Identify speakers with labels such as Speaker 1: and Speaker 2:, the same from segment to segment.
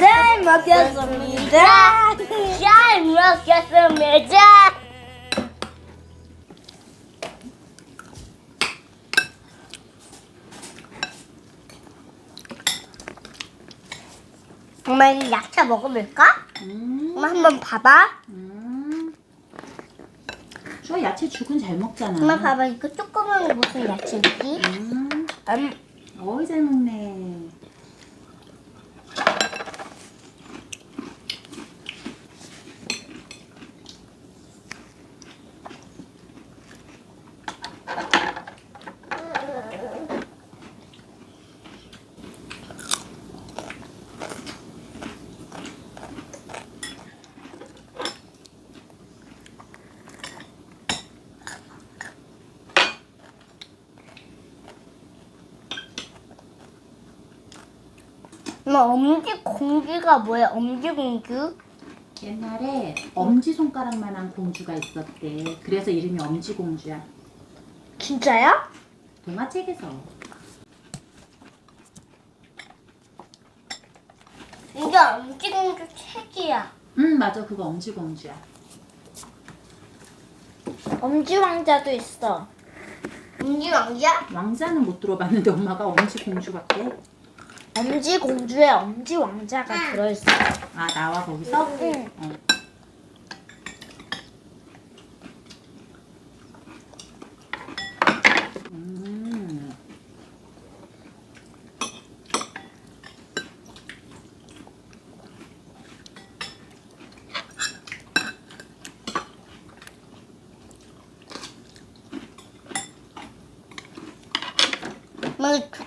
Speaker 1: 잘 먹겠습니다. 잘 먹겠습니다. 엄마 이 야채 먹어볼까?
Speaker 2: 음,
Speaker 1: 엄마 한번 봐봐.
Speaker 2: 음. 저 야채 죽은 잘 먹잖아.
Speaker 1: 엄마 봐봐 이거 조그만 거 무슨 야채지?
Speaker 2: 음,
Speaker 1: 음,
Speaker 2: 어이 잘 먹네.
Speaker 1: 엄마 엄지 공주가 뭐야? 엄지 공주?
Speaker 2: 옛날에 엄지 손가락만한 공주가 있었대. 그래서 이름이 엄지 공주야.
Speaker 1: 진짜요?
Speaker 2: 동화책에서.
Speaker 1: 이게 엄지 공주 책이야.
Speaker 2: 음 맞아 그거 엄지 공주야.
Speaker 1: 엄지 왕자도 있어. 엄지 왕자?
Speaker 2: 왕자는 못 들어봤는데 엄마가 엄지 공주 같대.
Speaker 1: 엄지 공주에 엄지 왕자가 들어있어.
Speaker 2: 아 나와 거기서?
Speaker 1: 응.
Speaker 2: 어. 음.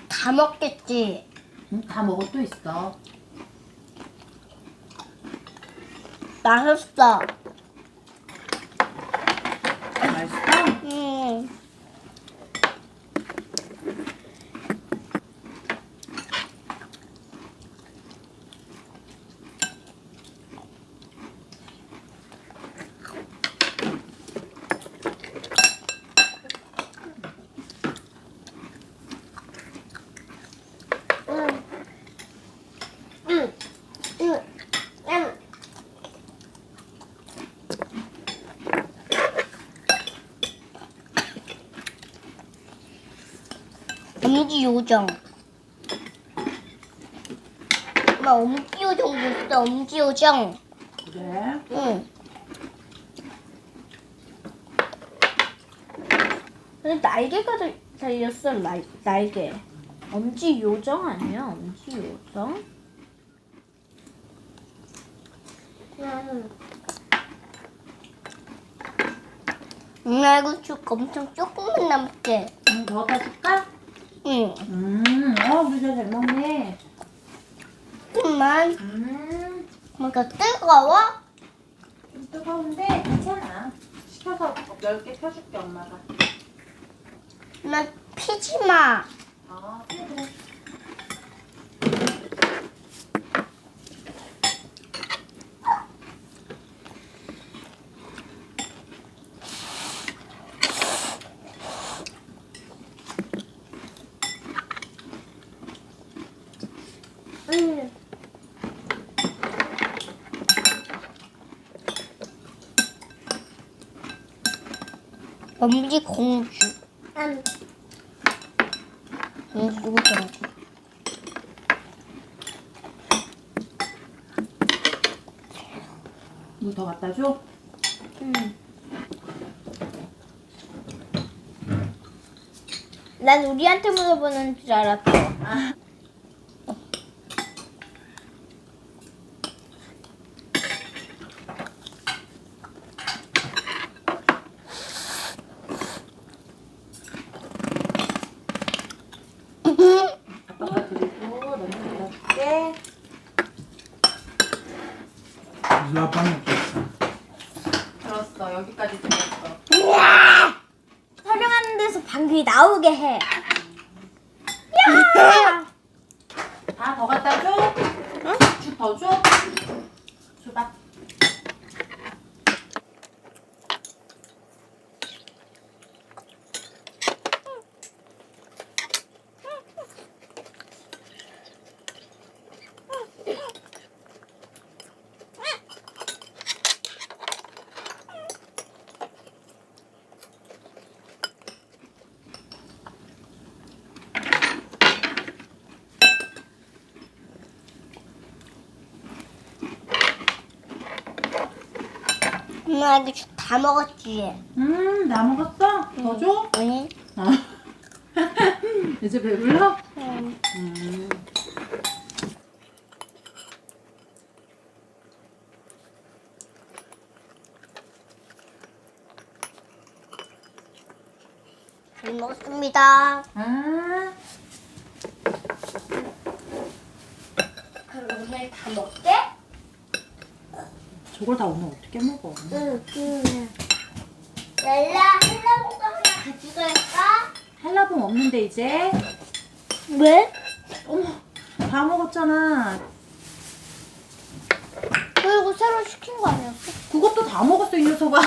Speaker 1: 다 먹겠지?
Speaker 2: 음, 다 먹어 또 있어.
Speaker 1: 맛있어? 음. 음. 음. 음. 음. 엄지 요정. 엄마 엄지 요정 있어. 엄지 요정.
Speaker 2: 그래?
Speaker 1: 응. 근데 날개가 달- 달렸어. 날 날개. 엄지 요정 아니야? 엄지 요정? 음. 엄마 이거 쭉 엄청 조금만 남게.
Speaker 2: 음, 더 가줄까?
Speaker 1: 응.
Speaker 2: 음, 어, 우리 잘 먹네.
Speaker 1: 조금만.
Speaker 2: 음,
Speaker 1: 뭔가 뜨거워?
Speaker 2: 좀 뜨거운데 괜찮아. 시켜서 10개 펴줄게, 엄마가.
Speaker 1: 엄마 피지 마. 엄지 공주. 응. 엄지 공주.
Speaker 2: 물더 갖다 줘?
Speaker 1: 응. 난 우리한테 물어보는 줄 알았어.
Speaker 2: 아빠가 드리고 너무 갖다 줄게.
Speaker 3: 아빠는 어땠어?
Speaker 2: 들었어. 여기까지 들었어.
Speaker 1: 촬영하는 데서 방귀 나오게 해. 야!
Speaker 2: 다 더 갖다 줘? 죽더 줘? 줘봐.
Speaker 1: 엄마 이거 죽다 먹었지?
Speaker 2: 음, 나 먹었어? 더 줘?
Speaker 1: 아니.
Speaker 2: 어. 이제 배불러?
Speaker 1: 응.
Speaker 2: 음.
Speaker 1: 잘 먹었습니다.
Speaker 2: 아,
Speaker 1: 그럼 오늘 다 먹게?
Speaker 2: 저걸 다 오늘 어떻게 먹어?
Speaker 1: 응. 응. 랄라 한라봉도 하나 가져갈까?
Speaker 2: 한라봉 없는데 이제?
Speaker 1: 왜?
Speaker 2: 어머, 다 먹었잖아.
Speaker 1: 그리고 새로 시킨 거 아니었어?
Speaker 2: 그것도 다 먹었어, 이 녀석아.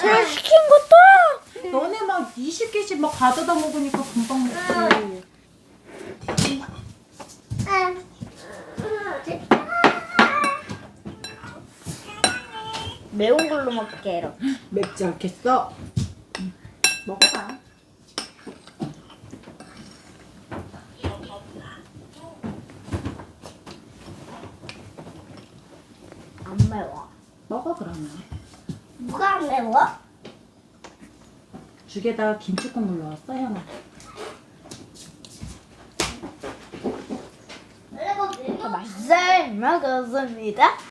Speaker 1: 새로 시킨 것도?
Speaker 2: 너네 막 20개씩 막 가져다 먹으니까 금방 먹지.
Speaker 1: 응. 매운 걸로 먹게 이렇게.
Speaker 2: 맵지 않겠어? 응. 먹어봐.
Speaker 1: 안 매워.
Speaker 2: 먹어, 그러면.
Speaker 1: 뭐가 안 매워?
Speaker 2: 죽에다가 김치 국물 넣었어, 형아.
Speaker 1: 맛있게 먹었습니다.